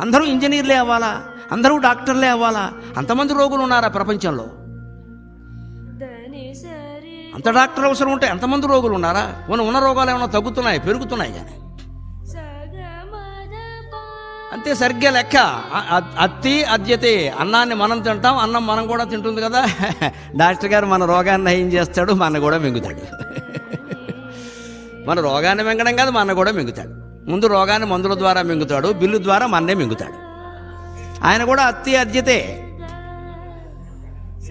అందరూ ఇంజనీర్లే అవ్వాలా? అందరూ డాక్టర్లే అవ్వాలా? అంతమంది రోగులు ఉన్నారా ప్రపంచంలో? అంత డాక్టర్ అవసరం ఉంటే ఎంతమంది రోగులు ఉన్నారా? ఉన్న ఉన్న రోగాలు ఏమైనా తగ్గుతున్నాయి? పెరుగుతున్నాయి కానీ? అంతే సరిగ్గా లెక్క. అత్తి అద్యతే అన్నాన్ని మనం తింటాం అన్నం మనం కూడా తింటుంది కదా. డాక్టర్ గారు మన రోగాన్ని నయం చేస్తాడు మన కూడా మింగుతాడు. మన రోగాన్ని మింగడం కాదు మన కూడా మింగుతాడు. ముందు రోగాన్ని మందుల ద్వారా మింగుతాడు బిల్లు ద్వారా మన్నే మింగుతాడు. ఆయన కూడా అత్తి అద్యతే.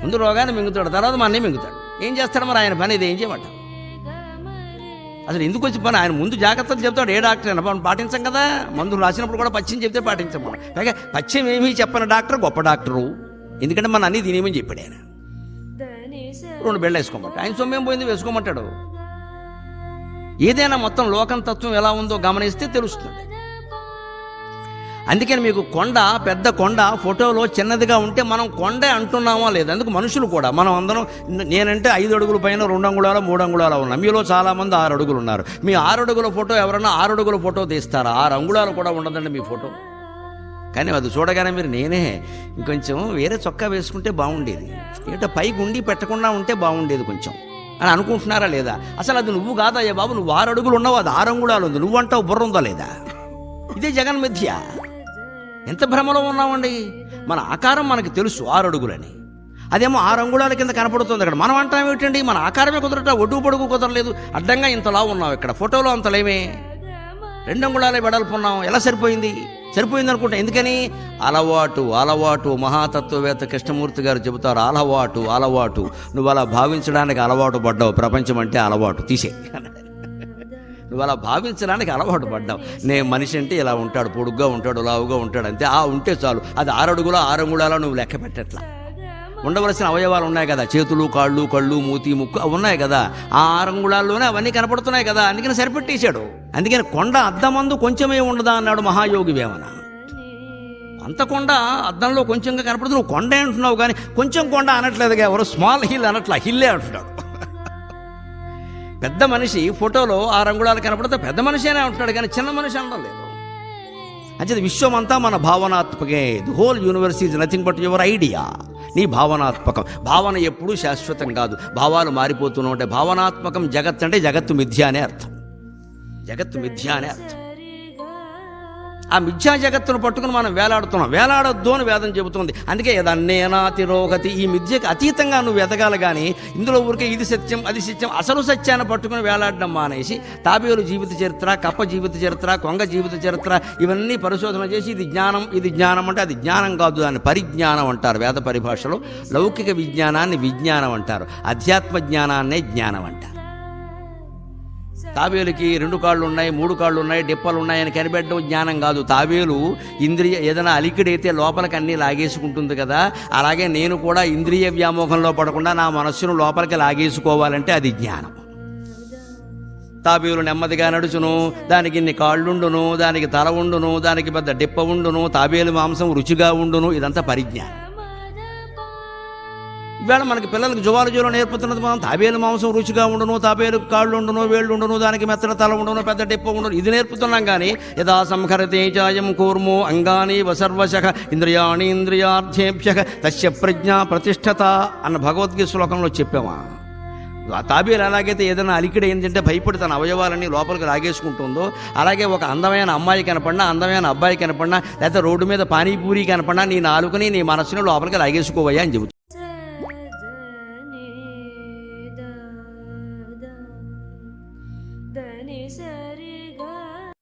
ముందు రోగాన్ని మింగుతాడు తర్వాత మన్నే మింగుతాడు. ఏం చేస్తాడు మరి ఆయన పని? ఇది ఏం చేయమంటాం అసలు ఎందుకు వచ్చి పని? ఆయన ముందు జాగ్రత్తలు చెప్తాడు. ఏ డాక్టర్ అయినా మనం పాటించం కదా? మందులు రాసినప్పుడు కూడా పచ్చిని చెప్తే పాటించం మనం. పైగా పచ్చిం ఏమీ చెప్పని డాక్టర్ గొప్ప డాక్టరు. ఎందుకంటే మన అన్ని తినేమని చెప్పాడు ఆయన. రెండు బెళ్ళ వేసుకోమంటాడు ఆయన సొమ్మేం పోయింది? వేసుకోమంటాడు. ఏదైనా మొత్తం లోకం తత్వం ఎలా ఉందో గమనిస్తే తెలుస్తుంది. అందుకని మీకు కొండ పెద్ద కొండ ఫోటోలో చిన్నదిగా ఉంటే మనం కొండే అంటున్నామా లేదు? అందుకు మనుషులు కూడా మనం అందరం నేనంటే ఐదు అడుగుల పైన రెండు అంగుళాల మూడు అంగుళాల ఉన్నాం. మీలో చాలామంది ఆరు అడుగులు ఉన్నారు. మీ ఆరు అడుగుల ఫోటో ఎవరన్నా ఆరు అడుగుల ఫోటో తీస్తారా? ఆరు అంగుళాలు కూడా ఉండదండి మీ ఫోటో. కానీ అది చూడగానే మీరు నేనే ఇంకొంచెం వేరే చొక్కా వేసుకుంటే బాగుండేది. ఏంటో పైకి ఉండి పెట్టకుండా ఉంటే బాగుండేది కొంచెం. అని అనుకుంటున్నారా లేదా? అసలు అది నువ్వు కాదయ్యా బాబు నువ్వు ఆరు అడుగులు ఉన్నావు అది ఆరు అంగుళాలు ఉంది. నువ్వంటావు బుర్ర ఉందా లేదా? ఇదే జగన్ మిథ్య. ఎంత భ్రమలో ఉన్నామండి? మన ఆకారం మనకి తెలుసు ఆరు అడుగులని. అదేమో ఆరు అంగుళాల కింద కనపడుతుంది అక్కడ మనం అంటాం ఏమిటండి? మన ఆకారమే కుదరట ఒడ్డు పొడుగు కుదరలేదు. అడ్డంగా ఇంతలా ఉన్నాం ఇక్కడ. ఫోటోలో అంతలేమే రెండు అంగుళాలే ఎలా సరిపోయింది? సరిపోయింది అనుకుంటా. ఎందుకని? అలవాటు అలవాటు. మహాతత్వవేత్త కృష్ణమూర్తి గారు చెబుతారు అలవాటు అలవాటు. నువ్వు అలా భావించడానికి అలవాటు పడ్డావు. ప్రపంచం అంటే అలవాటు. తీసే. నువ్వు అలా భావించడానికి అలవాటు పడ్డావు. నేను మనిషి అంటే ఇలా ఉంటాడు పొడుగ్గా ఉంటాడు లావుగా ఉంటాడు అంతే. ఆ ఉంటే చాలు. అది ఆరడుగుల ఆరంగుళాల నువ్వు లెక్క పెట్టట్లా. ఉండవలసిన అవయవాలు ఉన్నాయి కదా. చేతులు కాళ్ళు కళ్ళు మూతి ముక్కు అవి ఉన్నాయి కదా. ఆ ఆరంగుళాల్లోనే అవన్నీ కనపడుతున్నాయి కదా. అందుకని సరిపెట్టేశాడు. అందుకని కొండ అద్దమందు కొంచెమే ఉండదా అన్నాడు మహాయోగి వేమన. అంత కొండ అద్దంలో కొంచెంగా కనపడదు. నువ్వు కొండే అంటున్నావు కానీ కొంచెం కొండ అనట్లేదుగా. ఎవరు స్మాల్ హిల్ అనట్లా హిల్లే అంటున్నాడు. పెద్ద మనిషి ఫోటోలో ఆ రంగుళాలు కనపడితే పెద్ద మనిషినే ఉంటాడు ఉంటున్నాడు కానీ చిన్న మనిషి అనడం లేదు. అంచేది విశ్వమంతా మన భావనాత్మకే. The whole universe is nothing but your idea నీ భావనాత్మకం. భావన ఎప్పుడూ శాశ్వతం కాదు. భావాలు మారిపోతూనే ఉంటాయి. భావనాత్మకం జగత్ అంటే జగత్తు మిథ్య అనే అర్థం. జగత్తు మిథ్య అనే అర్థం. ఆ మిథ్యా జగత్తును పట్టుకుని మనం వేలాడుతున్నాం. వేలాడొద్దు అని వేదం చెబుతుంది. అందుకే యదన్నేనా తిరోగతి ఈ మిథ్యకు అతీతంగా నువ్వు ఎదగాలి కానీ ఇందులో ఊరికే ఇది సత్యం అది సత్యం అసలు సత్యాన్ని పట్టుకుని వేలాడడం మానేసి తాబేలు జీవిత చరిత్ర కప్ప జీవిత చరిత్ర కొంగ జీవిత చరిత్ర ఇవన్నీ పరిశోధన చేసి ఇది జ్ఞానం ఇది జ్ఞానం అంటే అది జ్ఞానం కాదు దాన్ని పరిజ్ఞానం అంటారు వేద పరిభాషలో. లౌకిక విజ్ఞానాన్ని విజ్ఞానం అంటారు. అధ్యాత్మ జ్ఞానాన్నే జ్ఞానం అంటారు. తాబేలుకి రెండు కాళ్ళు ఉన్నాయి మూడు కాళ్ళు ఉన్నాయి డిప్పలు ఉన్నాయి అని కనిపెట్టడం జ్ఞానం కాదు. తాబేలు ఇంద్రియ ఏదైనా అలికిడైతే లోపలికి అన్నీ లాగేసుకుంటుంది కదా. అలాగే నేను కూడా ఇంద్రియ వ్యామోహంలో పడకుండా నా మనస్సును లోపలికి లాగేసుకోవాలంటే అది జ్ఞానం. తాబేలు నెమ్మదిగా నడుచును దానికి ఇన్ని కాళ్ళుండును దానికి తల ఉండును దానికి పెద్ద డిప్ప ఉండును తాబేలు మాంసం రుచిగా ఉండును ఇదంతా పరిజ్ఞానం. ఇవాళ మనకి పిల్లలకు జువాలజీలో నేర్పుతున్నది మనం తాబేలు మాంసం రుచిగా ఉండును తాబేలు కాళ్ళు ఉండను వేళ్ళు ఉండను దానికి మెత్తన తల ఉండను పెద్ద డిప్ప ఉండను. ఇది నేర్పుతున్నాం కానీ యథా సంహరతే చాయం కూర్మో అంగాని వసర్వశ ఇంద్రియాణి ఇంద్రియార్థేభ్య తస్య ప్రజ్ఞ ప్రతిష్టత అన్న భగవద్గీత శ్లోకంలో చెప్పామా? ఆ తాబేలు ఎలాగైతే ఏదైనా అలికిడ ఏంటంటే భయపడి తన అవయవాలన్నీ లోపలికి లాగేసుకుంటుందో అలాగే ఒక అందమైన అమ్మాయి కనపడినా అందమైన అబ్బాయి కనపడినా లేకపోతే రోడ్డు మీద పానీపూరి కనపడినా నీ నాలుకని నీ మనస్సుని లోపలికి లాగేసుకోవయ్యా అని చెబుతుంది.